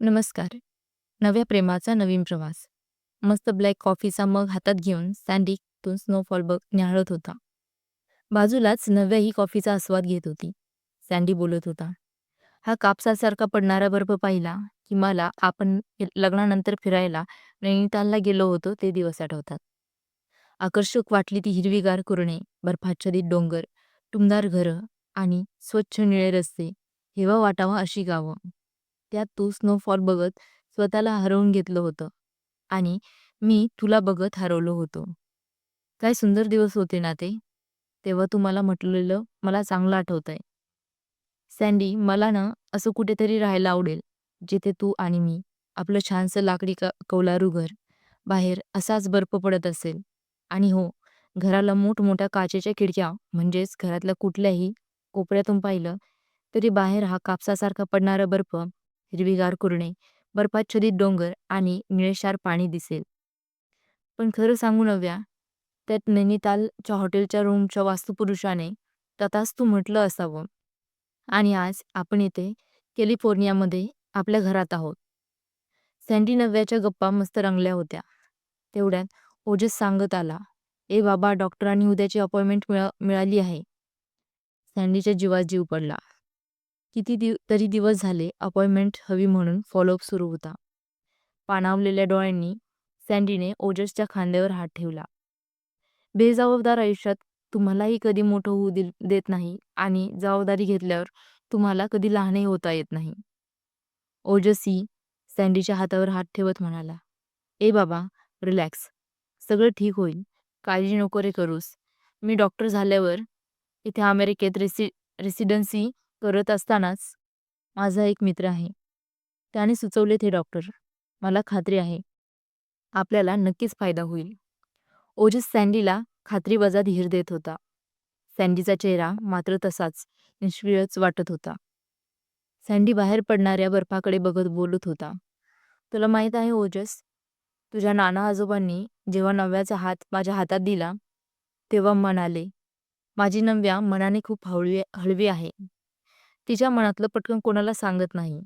नमस्कार. नव्या प्रेमाचा नवीन प्रवास. मस्त ब्लॅक कॉफीचा मग हातात घेऊन सँडी तून स्नोफॉल बघ न्याहाळत होता. बाजूलाच नव्याही कॉफीचा आस्वाद घेत होती. सँडी बोलत होता. हा कापसासारखा पडणारा बर्फ पाहिला की मला आपण लग्नानंतर फिरायला नैनितालला गेलो होतो ते दिवस आठवतात. आकर्षक वाटली ती हिरवीगार कुरणे, बर्फाच्छादित डोंगर, टुमदार घरं आणि स्वच्छ निळे रस्ते, हेवा वाटावा अशी गावं. त्यात तू स्नोफॉल बघत स्वतःला हरवून घेतलं होतं आणि मी तुला बघत हरवलो होतो. काय सुंदर दिवस होते ना ते. तेव्हा तू मला म्हटलेलं मला चांगलं आठवतंय. सँडी मला ना असं कुठेतरी राहायला आवडेल जिथे तू आणि मी, आपलं छानसं लाकडी कौलारू घर, बाहेर असाच बर्फ पडत असेल आणि हो, घराला मोठमोठ्या काचेच्या खिडक्या म्हणजेच घरातल्या कुठल्याही कोपऱ्यातून पाहिलं तरी बाहेर हा कापसासारखा पडणारा बर्फ, हिरवीगार कुरणे, बर्फाच्छादित डोंगर आणि निळेशार पाणी दिसेल. पण खरं सांगू नव्या, त्यात नैनितालच्या हॉटेलच्या रूमच्या वास्तुपुरुषाने तथास्तू म्हटलं असावं. आणि आज आपण इथे कॅलिफोर्नियामध्ये आपल्या घरात आहोत. सँडी नव्याच्या गप्पा मस्त रंगल्या होत्या. तेवढ्यात ओजस सांगत आला, ए बाबा डॉक्टरांनी उद्याची अपॉइंटमेंट मिळाली आहे. सँडीच्या जीवात जीव पडला. किती दिव तरी दिवस झाले अपॉइंटमेंट हवी म्हणून फॉलोअप सुरू होता. पाणावलेल्या डोळ्यांनी सँडीने ओजसच्या खांद्यावर हात ठेवला. बेजबाबदार आयुष्यात तुम्हालाही कधी मोठं होऊ दिल देत नाही आणि जबाबदारी घेतल्यावर तुम्हाला कधी लहानही होता येत नाही. ओजसी सँडीच्या हातावर हात ठेवत म्हणाला, ए बाबा रिलॅक्स. सगळं ठीक होईल. काळजी नको रे करूस. मी डॉक्टर झाल्यावर इथे अमेरिकेत रेसि रेसिडेन्सी करत असतानाच माझा एक मित्र आहे. त्याने सुचवले ते डॉक्टर. मला खात्री आहे आपल्याला नक्कीच फायदा होईल. ओजस सँडीला खात्रीवजा धीर देत होता. सँडीचा चेहरा मात्र तसाच निष्क्रियच वाटत होता. सँडी बाहेर पडणाऱ्या बर्फाकडे बघत बोलत होता. तुला माहीत आहे ओजस, तुझ्या नाना आजोबांनी जेव्हा नव्याचा हात माझ्या हातात दिला तेव्हा म्हणाले, माझी नव्या मनाने खूप हळवी हळवी आहे. तिच्या मनातलं पटकन कोणाला सांगत नाही.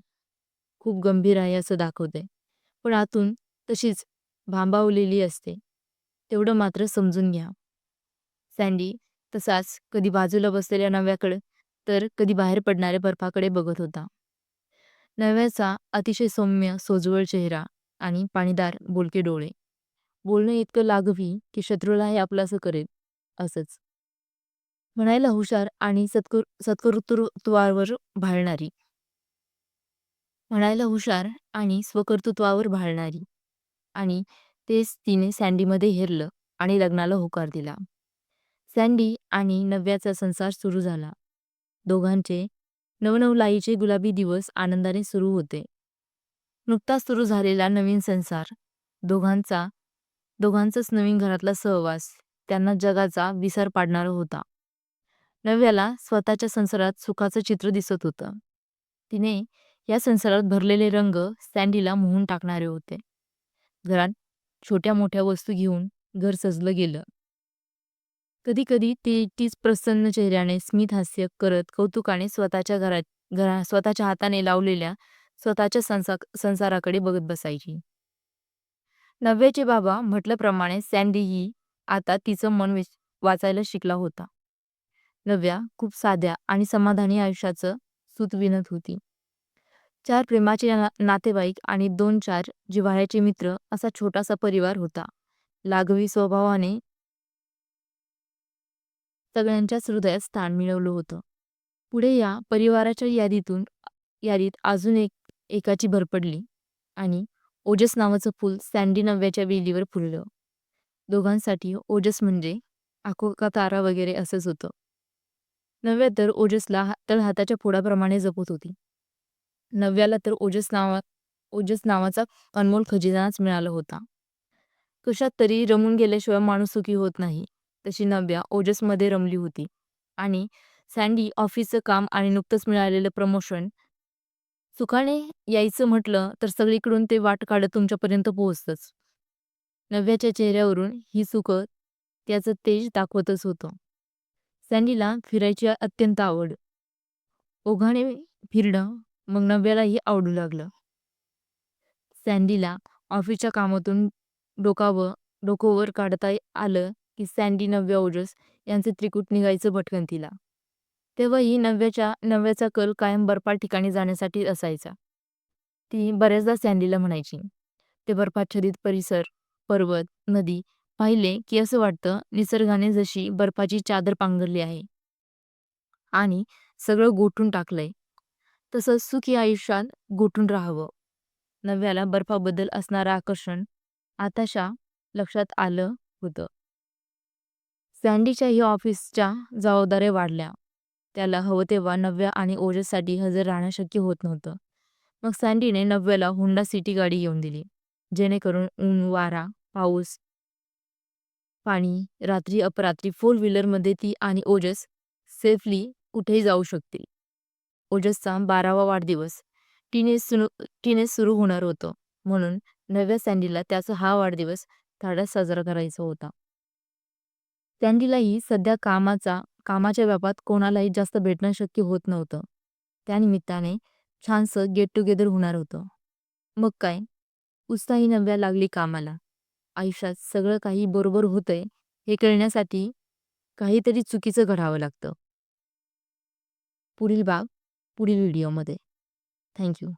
खूप गंभीर आहे असं दाखवते. पण आतून तशीच भांबावलेली असते. तेवढं मात्र समजून घ्या. सँडी तसाच कधी बाजूला बसलेल्या नव्याकडे तर कधी बाहेर पडणाऱ्या बर्फाकडे बघत होता. नव्याचा अतिशय सौम्य सोजवळ चेहरा आणि पाणीदार बोलके डोळे. बोलणं इतकं लागवी की शत्रूलाही आपलंसं करेल असंच. म्हणायला हुशार आणि सत्कृ सत्कर्तृत्वावर भाळणारी. म्हणायला हुशार आणि स्वकर्तृत्वावर भाळणारी. आणि तेच तिने सँडीमध्ये हेरलं आणि लग्नाला होकार दिला. सँडी आणि नव्याचा संसार सुरू झाला. दोघांचे नवनवलाईचे गुलाबी दिवस आनंदाने सुरू होते. नुकताच सुरू झालेला नवीन संसार, दोघांचा दोघांचाच नवीन घरातला सहवास त्यांना जगाचा विसर पाडणारा होता. नव्याला स्वतःच्या संसारात सुखाचं चित्र दिसत होतं. तिने या संसारात भरलेले रंग सँडीला मोहून टाकणारे होते. घरात छोट्या मोठ्या वस्तू घेऊन घर सजलं गेलं. कधी कधी ती तीच प्रसन्न चेहऱ्याने स्मित हास्य करत कौतुकाने स्वतःच्या घरात घरा स्वतःच्या हाताने लावलेल्या स्वतःच्या संसा संसाराकडे बघत बसायची. नव्याचे बाबा म्हटल्याप्रमाणे सँडी ही आता तिचं मन वाचायला शिकला होता. नव्या खूप साध्या आणि समाधानी आयुष्याचं सूत विनत होती. चार प्रेमाचे नातेवाईक आणि दोन चार जिव्हाळ्याचे मित्र असा छोटासा परिवार होता. लागवी स्वभावाने सगळ्यांच्याच हृदयात स्थान मिळवलं होतं. पुढे या परिवाराच्या यादीतून यादीत अजून एक एकाची भर पडली आणि ओजस नावाचं फूल सँडी नव्याच्या वेलीवर फुललं. दोघांसाठी ओजस म्हणजे आखोका तारा वगैरे असंच होतं. नव्या तर ओजसला तळहाताच्या फोडाप्रमाणे जपत होती. नव्याला तर ओजस नावा ओजस नावाचा अनमोल खजिनाच मिळाला होता. कशात तरी रमून गेल्याशिवाय माणूस सुखी होत नाही तशी नव्या ओजसमध्ये रमली होती आणि सँडी ऑफिसचं काम आणि नुकतंच मिळालेलं प्रमोशन सुखाने यायचं म्हटलं तर सगळीकडून ते वाट काढत तुमच्यापर्यंत पोहोचतंच. नव्याच्या चेहऱ्यावरून ही सुख त्याचं तेज दाखवतच होतं. सँडीला फिरायची अत्यंत आवड. ओघाने फिरणं मग नव्यालाही आवडू लागलं. सँडीला ऑफिसच्या कामातून डोकावं डोकोवर काढता आलं की सँडी नव्या ओजस यांचे त्रिकूट निघायचं भटकंतीला तेव्हाही नव्याच्या नव्याचा कल कायम बर्फात ठिकाणी जाण्यासाठी असायचा ती बऱ्याचदा सँडीला म्हणायची ते बर्फाच्छदित परिसर पर्वत नदी पाहिले की असं वाटतं निसर्गाने जशी बर्फाची चादर पांघरली आहे. आणि सगळं गोठून टाकलंय. तसं सुखी आयुष्यात गोठून राहावं. नव्याला बर्फाबद्दल असणारं आकर्षण आताशा लक्षात आलं होतं. सँडीच्या ही ऑफिसच्या जबाबदाऱ्या वाढल्या. त्याला हवं तेव्हा नव्या आणि ओजससाठी हजर राहणं शक्य होत नव्हतं. मग सँडीने नव्याला हुंडा सिटी गाडी घेऊन दिली जेणेकरून ऊन वारा पाऊस पाणी रात्री अपरात्री फोर व्हीलरमध्ये ती आणि ओजस सेफली कुठेही जाऊ शकतील. ओजसचा बारावा वाढदिवस. टीनेज सुरू टीनेज सुरू होणार होतं. म्हणून नव्या सँडीला त्याचा हा वाढदिवस धाडस साजरा करायचा होता. सँडीलाही सध्या कामाचा कामाच्या व्यापात कोणालाही जास्त भेटणं शक्य होत नव्हतं. त्यानिमित्ताने छानसं गेट टुगेदर होणार होतं. मग काय? उत्साही नव्या लागली कामाला. आयुष्यात सगळं काही बरोबर होतंय हे कळण्यासाठी काहीतरी चुकीचं घडावं लागतं. पुढील बाब पुढील व्हिडिओमध्ये. थँक्यू.